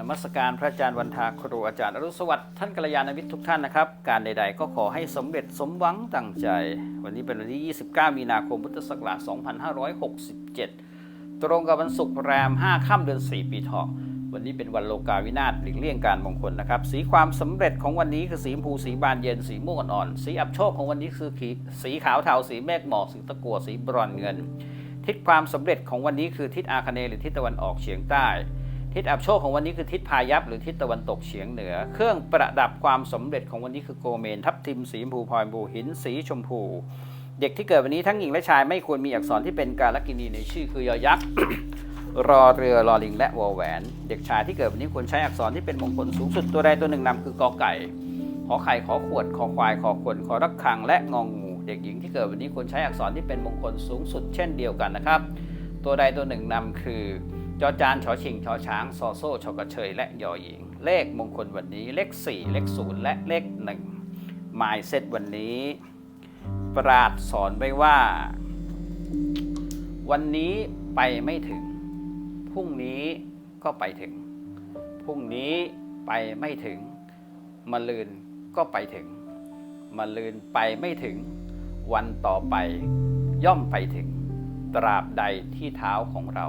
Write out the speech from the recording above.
นมัสการพระอาจารย์วันทาครูอาจารย์อรุสวัสดิ์ท่านกัลยาณมิตรทุกท่านนะครับ การใดๆ ก็ขอให้สำเร็จสมหวังตั้งใจ วันนี้เป็นวันที่ 29 มีนาคมพุทธศักราช 2567 ตรงกับวันศุกร์แรม 5 ค่ำเดือน 4 ปีเถาะวันนี้เป็นวันโลกาวินาศหลีกเลี่ยงการมงคลนะครับ สีความสำเร็จของวันนี้คือสีชมพูสีบานเย็นสีม่วงอ่อนๆสีอับโชคของวันนี้คือสีขาวเทาสีเมฆหมอกสีตะกั่วสีบรอนเงิน ทิศความสำเร็จของวันนี้คือทิศอาคเนย์หรือทิศตะวันออกเฉียงใต้ ทิศอับโชคของวันนี้คือทิศพายัพหรือทิศตะวันตกเฉียงเหนือ เครื่องประดับความสำเร็จของวันนี้คือโกเมน ทับทิมสีชมพูพลอยบูหินสีชมพู เด็กที่เกิดวันนี้ทั้งหญิงและชายไม่ควรมีอักษรที่เป็นการลกินีในชื่อคือยอยักษ์รอเรือรอลิงและวอแหวน เด็กชายที่เกิดวันนี้ควรใช้อักษรที่เป็นมงคลสูงสุดตัวใดตัวหนึ่งนำคือกอไก่ ขอไข่ขอขวดขอควายขอควรขอรักคังและงองู เด็กหญิงที่เกิดวันนี้ควรใช้อักษรที่เป็นมงคลสูงสุดเช่นเดียวกันนะครับ ตัวใดตัวหนึ่งนำคือ จอจานชอชิงชอช้างซอโซ่ชอกระเชย และยอหญิง เลขมงคลวันนี้เลข 4 เลข 0 และเลข1หมายเซตวันนี้ ปราดสอนไว้ว่า วันนี้ไปไม่ถึง พรุ่งนี้ก็ไปถึง พรุ่งนี้ไปไม่ถึงมะลืนก็ไปถึงมะลืนไปไม่ถึง วันต่อไปย่อมไปถึง ตราบใดที่เท้าของเรา